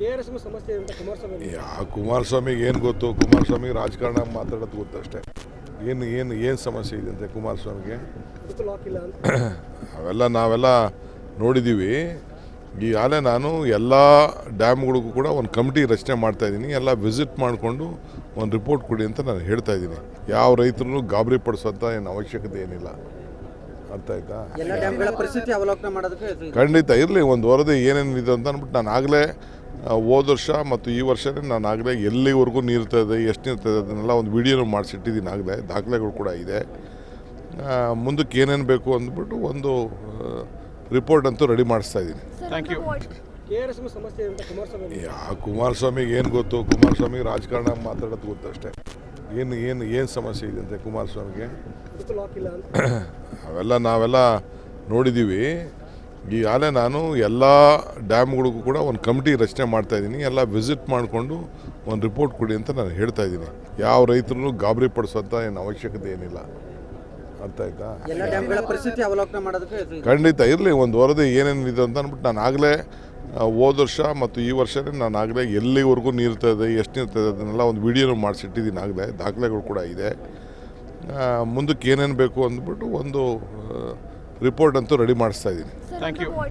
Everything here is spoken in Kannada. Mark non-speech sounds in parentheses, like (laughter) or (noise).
ಕೆ ಆರ್ ಎಸ್ ಸಮಸ್ಯೆ ಅಂತ ಕುಮಾರಸ್ವಾಮಿ ಯಾ ಕುಮಾರಸ್ವಾಮಿಗೆ ಏನು ಗೊತ್ತು? ಕುಮಾರಸ್ವಾಮಿಗೆ ರಾಜಕಾರಣ ಮಾತಾಡೋದು ಗೊತ್ತಷ್ಟೇ ಏನು ಏನು ಏನು ಸಮಸ್ಯೆ ಇದೆ ಅಂತೆ ಕುಮಾರಸ್ವಾಮಿಗೆ? (clears throat) ಅವೆಲ್ಲ ನಾವೆಲ್ಲ ನೋಡಿದ್ದೀವಿ ಈಗಾಗಲೇ ನಾನು ಎಲ್ಲ ಡ್ಯಾಮ್ಗಳಿಗೂ ಕೂಡ ಒಂದು ಕಮಿಟಿ ರಚನೆ ಮಾಡ್ತಾ ಇದ್ದೀನಿ. ಎಲ್ಲ ವಿಸಿಟ್ ಮಾಡಿಕೊಂಡು ಒಂದು ರಿಪೋರ್ಟ್ ಕೊಡಿ ಅಂತ ನಾನು ಹೇಳ್ತಾ ಇದ್ದೀನಿ. ಯಾವ ರೈತರು ಗಾಬರಿ ಪಡಿಸೋಂಥ ಏನು ಅವಶ್ಯಕತೆ ಏನಿಲ್ಲ. ಅರ್ಥ ಆಯ್ತಾ? ಎಲ್ಲ ಡ್ಯಾಮ್ಗಳ ಪರಿಸ್ಥಿತಿ ಅವಲೋಕನ ಮಾಡೋದಕ್ಕೆ ಖಂಡಿತ ಇರಲಿ ಒಂದು ವರದಿ ಇದೆ ಅಂತ ಅಂದ್ಬಿಟ್ಟು ನಾನು ಆಗಲೇ ಹೋದ ವರ್ಷ ಮತ್ತು ಈ ವರ್ಷವೇ ನಾನು ಆಗಲೇ ಎಲ್ಲಿವರೆಗೂ ನೀರ್ತದೆ ಎಷ್ಟು ನೀರ್ತದೆ ಅದನ್ನೆಲ್ಲ ಒಂದು ವಿಡಿಯೋನು ಮಾಡಿಸಿಟ್ಟಿದ್ದೀನಿ ಆಗಲೇ ದಾಖಲೆಗಳು ಕೂಡ ಇದೆ. ಮುಂದಕ್ಕೆ ಏನೇನು ಬೇಕು ಅಂದ್ಬಿಟ್ಟು ಒಂದು ರಿಪೋರ್ಟ್ ಅಂತೂ ರೆಡಿ ಮಾಡಿಸ್ತಾ ಇದ್ದೀನಿ. ಥ್ಯಾಂಕ್ ಯು ಯಾ ಕುಮಾರಸ್ವಾಮಿಗೆ ಏನು ಗೊತ್ತು? ಕುಮಾರಸ್ವಾಮಿಗೆ ರಾಜಕಾರಣ ಮಾತಾಡೋದು ಗೊತ್ತು ಅಷ್ಟೇ. ಏನು ಏನು ಏನು ಸಮಸ್ಯೆ ಇದೆ ಅಂತೆ ಕುಮಾರಸ್ವಾಮಿಗೆ? (coughs) ಅವೆಲ್ಲ ನಾವೆಲ್ಲ ನೋಡಿದ್ದೀವಿ ಈಗಾಗಲೇ ನಾನು ಎಲ್ಲ ಡ್ಯಾಮ್ಗಳಿಗೂ ಕೂಡ ಒಂದು ಕಮಿಟಿ ರಚನೆ ಮಾಡ್ತಾ ಇದ್ದೀನಿ. ಎಲ್ಲ ವಿಸಿಟ್ ಮಾಡಿಕೊಂಡು ಒಂದು ರಿಪೋರ್ಟ್ ಕೊಡಿ ಅಂತ ನಾನು ಹೇಳ್ತಾ ಇದ್ದೀನಿ. ಯಾವ ರೈತರೂ ಗಾಬರಿ ಪಡಿಸೋಂಥ ಏನು ಅವಶ್ಯಕತೆ ಏನಿಲ್ಲ. ಅರ್ಥ ಆಯ್ತಾ? ಖಂಡಿತ ಇರಲಿ ಒಂದು ವರದಿ ಇದೆ ಅಂತ ಅಂದ್ಬಿಟ್ಟು ನಾನು ಆಗಲೇ ಹೋದ ವರ್ಷ ಮತ್ತು ಈ ವರ್ಷನೇ ನಾನು ಆಗಲೇ ಎಲ್ಲಿವರೆಗೂ ನೀರ್ತದೆ ಎಷ್ಟು ನೀರ್ತದೆ ಅದನ್ನೆಲ್ಲ ಒಂದು ವಿಡಿಯೋನು ಮಾಡಿಸಿಟ್ಟಿದ್ದೀನಿ ಆಗಲೇ. ದಾಖಲೆಗಳು ಕೂಡ ಇದೆ. ಮುಂದಕ್ಕೆ ಏನೇನು ಬೇಕು ಅಂದ್ಬಿಟ್ಟು ಒಂದು ರಿಪೋರ್ಟ್ ಅಂತೂ ರೆಡಿ ಮಾಡಿಸ್ತಾ ಇದ್ದೀನಿ.